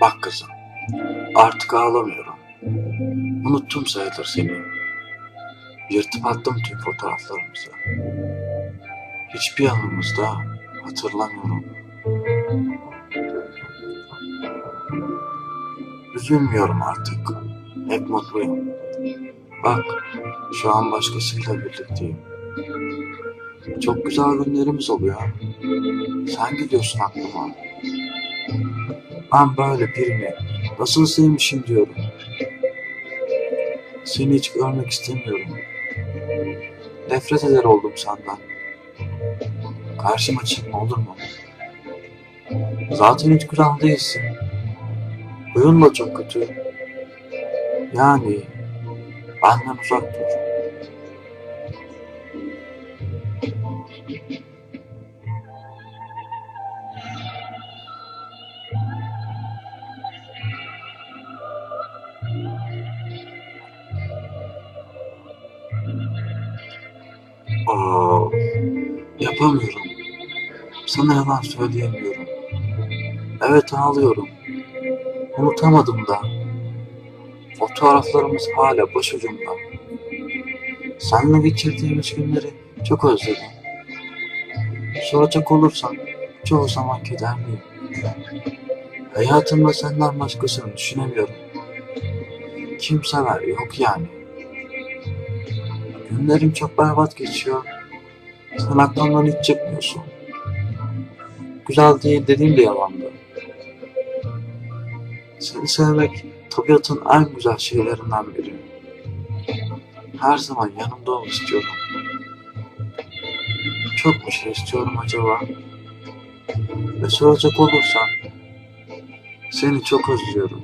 Bak kızım, artık ağlamıyorum. Unuttum sayılır seni. Yırtıp attım tüm fotoğraflarımızı. Hiçbir yanımızda hatırlamıyorum. Üzülmüyorum artık. Hep mutluyum. Bak, şu an başkasıyla birlikteyim. Çok güzel günlerimiz oluyor. Sen gidiyorsun aklıma. Ben böyle birini nasıl sevmişim diyorum. Seni hiç görmek istemiyorum. Nefret eder oldum senden. Karşıma çıkma olur mu? Zaten hiç güzel değilsin. Huyun da çok kötü. Yani benden uzak dur. Aa, yapamıyorum. Sana yalan söyleyemiyorum. Evet ağlıyorum. Unutamadım da. Fotoğraflarımız hala başucumda. Seninle geçirdiğimiz günleri çok özledim. Soracak olursan çoğu zaman kederliyim. Hayatımda senden başkasını düşünemiyorum. Kimseler yok yani. Günlerim çok berbat geçiyor. Sen aklımdan hiç çıkmıyorsun. Güzel değil dediğim de yalandı. Seni sevmek tabiatın en güzel şeylerinden biri. Her zaman yanımda ol istiyorum. Çok mu şey istiyorum acaba? Ve soracak olursan seni çok özlüyorum.